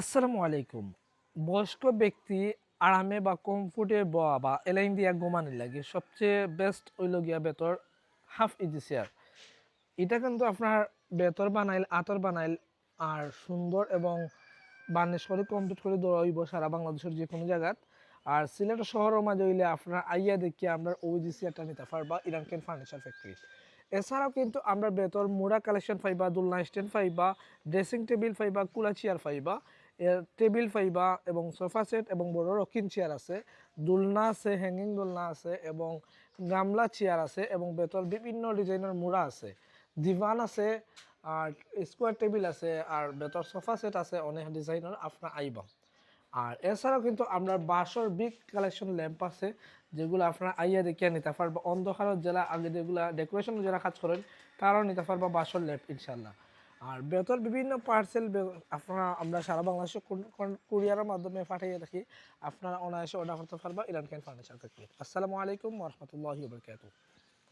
আসসালামু আলাইকুম। বয়স্ক ব্যক্তি আরামে বা কমফোর্টে বয়া বা এলাইন দিয়া ঘুমানোর লাগে সবচেয়ে বেস্ট হইল গিয়া বেতর হাফ ইজি চেয়ার এটা কিন্তু আপনার বেতর বানাইল, আতর বানাইল আর সুন্দর এবং বার্নিশ করে কমপ্লিট করে দৌড়াইব সারা বাংলাদেশের যে কোনো জায়গাত। আর সিলেট শহরের মাঝে হইলে আপনার আইয়া দেখি আমরা ওইজি চেয়ারটা নিতে পারবা ইরানকেন ফার্নিচার ফ্যাক্টরি এছাড়াও কিন্তু আমরা বেতর মোড়া কালেকশন পাইবা, দোলনা স্ট্যান্ড পাইবা ড্রেসিং টেবিল পাইবা, কুলা চেয়ারের টেবিল ফাইবা এবং সোফা সেট এবং বড় রকিং চেয়ার আছে। দোলনা আছে হ্যাঙ্গিং দোলনা আছে এবং গামলা চেয়ার আছে এবং বেতর বিভিন্ন ডিজাইনের মোড়া আছে। দিভান আছে, আর স্কোয়ার টেবিল আছে, আর বেতর সোফা সেট আছে, অনেক ডিজাইনের আপনার আইবা। আর এছাড়াও কিন্তু আমরা বাসর বিগ কালেকশন ল্যাম্প আছে, যেগুলো আপনারা আইয়া দেখিয়া নিতে পারবা। অন্ধকারের জেলা আগে যেগুলো ডেকোরেশন যারা কাজ করেন, তারাও নিতে পারবা বাসর ল্যাম্প ইনশাল্লাহ আর বেতর বিভিন্ন পার্সেল আপনারা আমরা সারা বাংলাদেশে কুরিয়ারের মাধ্যমে পাঠিয়ে রাখি আপনারা অনায়াসে অর্ডার করতে পারবা ইরান ক্যান ফার্নিচার থেকে। আসসালামু আলাইকুম রহমতুল্লাহ বরকাতুহ।